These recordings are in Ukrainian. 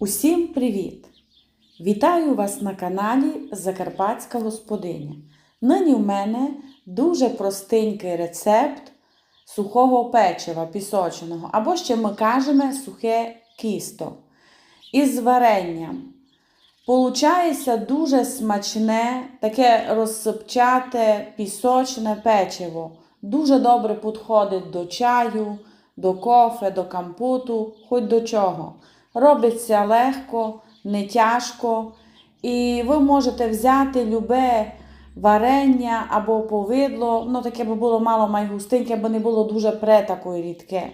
Усім привіт! Вітаю вас на каналі Закарпатська господиня. Нині в мене дуже простенький рецепт сухого печива пісоченого, або ще ми кажемо сухе кісто із варенням. Получається дуже смачне, таке розсипчате пісочне печиво. Дуже добре підходить до чаю, до кофе, до компоту, хоч до чого. Робиться легко, не тяжко. І ви можете взяти любе варення або повидло, ну таке би було мало майгустинке, аби не було дуже пре такої рідке.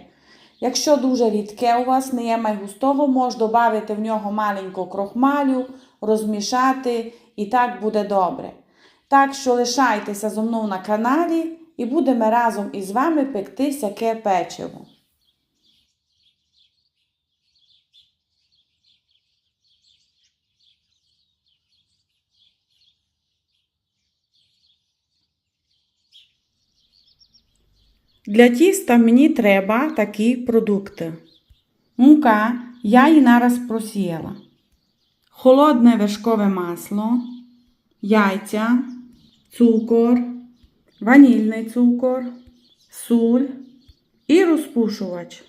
Якщо дуже рідке у вас не є майгустого, можна додати в нього маленьку крохмалю, розмішати і так буде добре. Так що лишайтеся зо мною на каналі і будемо разом із вами пекти сяке печиво. Для тіста мені треба такі продукти. Мука я її нараз просіяла. Холодне вершкове масло, яйця, цукор, ванільний цукор, суль і розпушувач.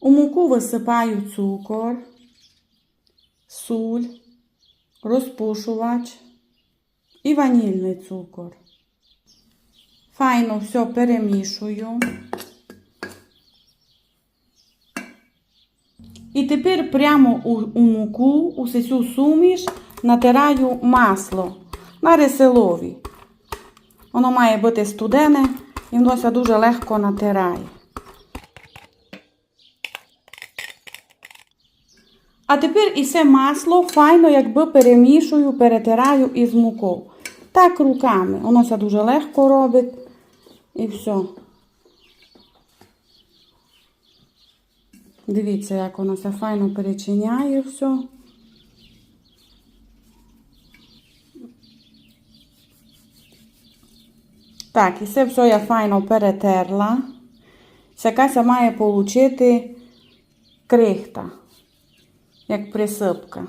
У муку висипаю цукор, суль, розпушувач і ванільний цукор. Файно все перемішую. І тепер прямо у, у муку, у цю суміш натираю масло на реселові. Воно має бути студене і воно все дуже легко натирає. А тепер і це масло файно якби перемішую, перетираю із мукою. Так руками. Воно все дуже легко робить. І все. Дивіться, як воно все файно перечиняє все. Так, і це все я файно перетерла. Якась має получити крихта, як присипка.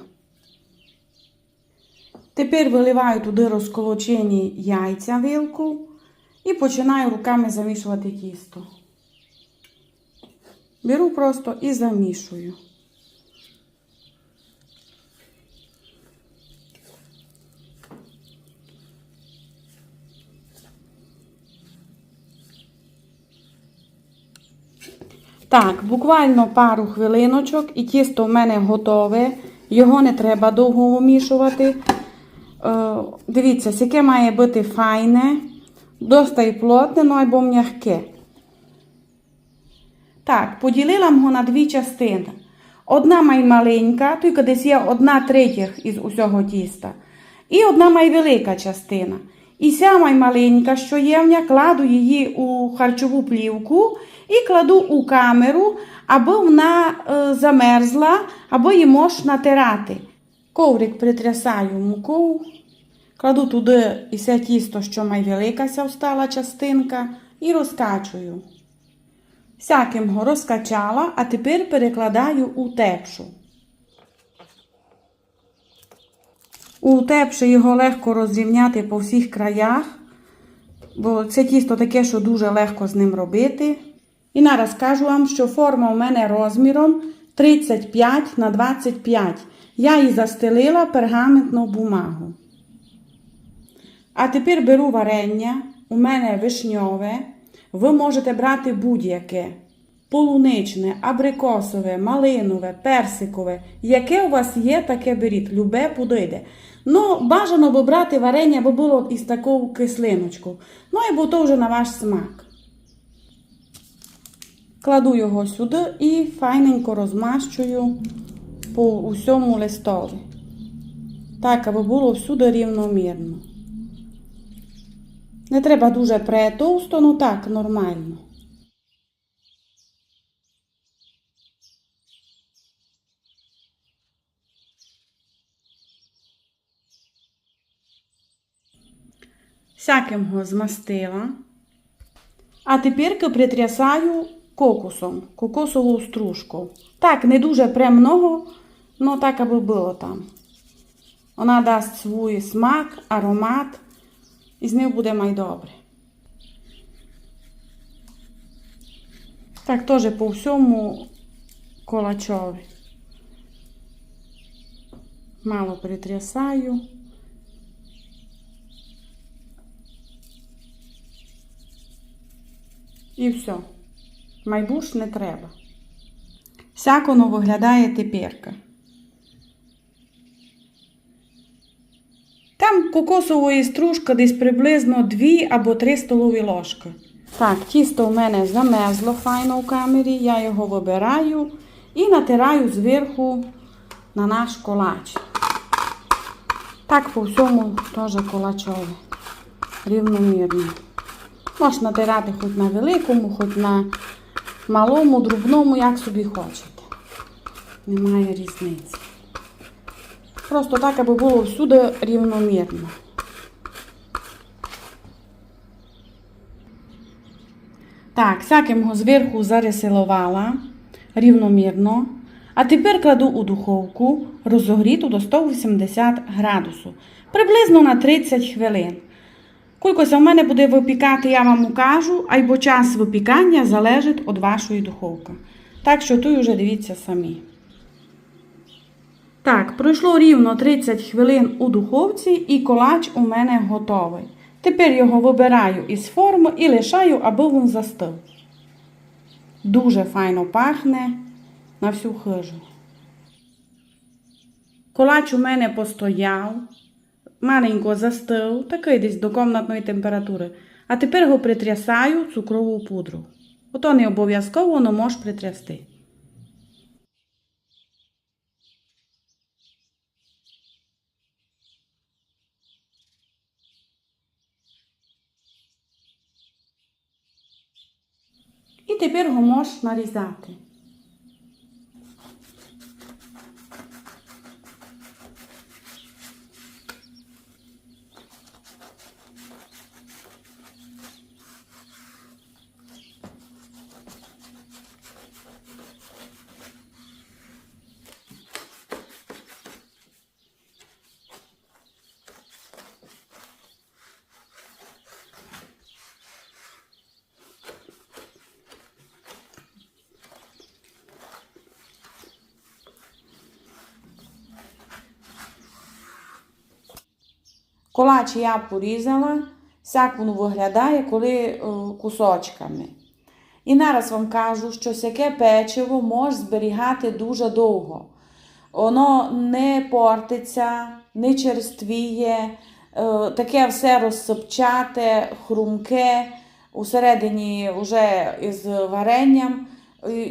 Тепер виливаю туди розколочені яйця вилку і починаю руками замішувати тісто. Беру просто і замішую. Так, буквально пару хвилиночок і тісто в мене готове. Його не треба довго вимішувати. Е, дивіться, яке має бути файне, досить плотне, ну або м'яке. Так, поділила його на дві частини. Одна май маленька, тільки десь є одна третя із усього тіста. І одна май велика частина. І ця май маленька, що євня, кладу її у харчову плівку і кладу у камеру, аби вона е, замерзла, або її можна натирати. Коврик притрясаю мукою, кладу туди і це тісто, що май велика ця встала частинка, і розкачую. Всяким го розкачала, а тепер перекладаю у тепшу. У тепші його легко розрівняти по всіх краях, бо це тісто таке, що дуже легко з ним робити. І нараз кажу вам, що форма у мене розміром 35 на 25. Я її застелила пергаментну бумагу. А тепер беру варення, у мене вишньове. Ви можете брати будь-яке. Полуничне, абрикосове, малинове, персикове. Яке у вас є, таке беріть. Любе подойде. Ну, бажано би брати варення, бо було із таку кислиночку. Ну, і бо то вже на ваш смак. Кладу його сюди і файненько розмащую по усьому листові. Так, аби було всюди рівномірно. Не треба дуже претовсто, ну так, нормально. Всяким го змастила. А тепер притрясаю кокосом, кокосову стружку. Так, не дуже премного, але так, аби було там. Вона дасть свій смак, аромат, і з нею буде майдобре. Так, теж по всьому колачові. Мало притрясаю. І все. Майбуш не треба. Сяк воно виглядає теперка. Там кокосової стружки десь приблизно 2 або 3 столові ложки. Так, тісто у мене замезло файно у камері, я його вибираю і натираю зверху на наш колач. Так по всьому теж колачове. Рівномірно. Можна натирати хоч на великому, хоч на малому, дрібному, як собі хочете. Немає різниці. Просто так, аби було всюди рівномірно. Так, всяким його зверху зарисилувала рівномірно. А тепер кладу у духовку розогріту до 180 градусів. Приблизно на 30 хвилин. Кількося в мене буде випікати, я вам укажу, або час випікання залежить від вашої духовки. Так що тут вже дивіться самі. Так, пройшло рівно 30 хвилин у духовці і колач у мене готовий. Тепер його вибираю із форми і лишаю, аби він застив. Дуже файно пахне на всю хижу. Колач у мене постояв, маленько застив, такий десь до комнатної температури. А тепер його притрясаю цукрову пудру. Ото не обов'язково, але можеш притрясти. І тепер його можеш нарізати. Колач я порізала, як воно виглядає, коли е, кусочками. І зараз вам кажу, що всяке печиво може зберігати дуже довго. Воно не портиться, не черствіє, е, таке все розсипчате, хрумке, усередині вже із варенням.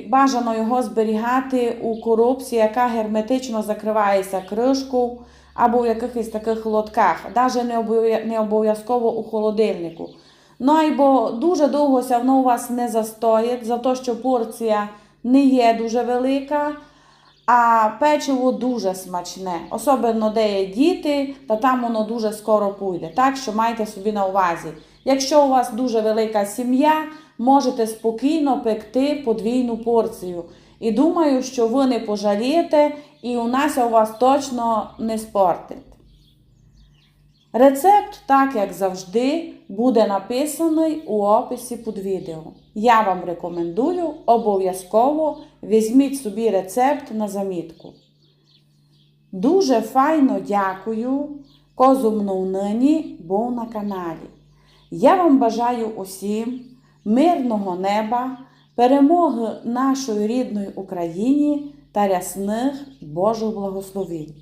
Бажано його зберігати у коробці, яка герметично закривається кришкою або в якихось таких лотках, навіть не обов'язково у холодильнику. Ну або дуже довго ся воно у вас не застоїть, за те, що порція не є дуже велика, а печиво дуже смачне. Особливо де є діти, та там воно дуже скоро пойде. Так що майте собі на увазі. Якщо у вас дуже велика сім'я, можете спокійно пекти подвійну порцію. І думаю, що ви не пожалієте, і у нас у вас точно не спортить. Рецепт, так як завжди, буде написаний у описі під відео. Я вам рекомендую обов'язково візьміть собі рецепт на замітку. Дуже файно дякую, козумну нині був на каналі. Я вам бажаю усім мирного неба, перемоги нашої рідної Україні та рясних Божих благословень.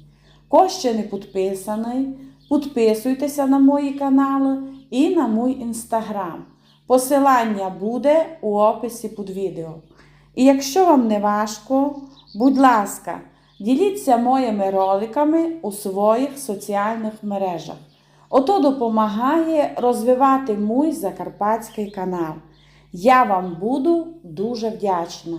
Хто ще не підписаний, підписуйтеся на мої канали і на мій інстаграм. Посилання буде у описі під відео. І якщо вам не важко, будь ласка, діліться моїми роликами у своїх соціальних мережах. Ото допомагає розвивати мій закарпатський канал. Я вам буду дуже вдячна.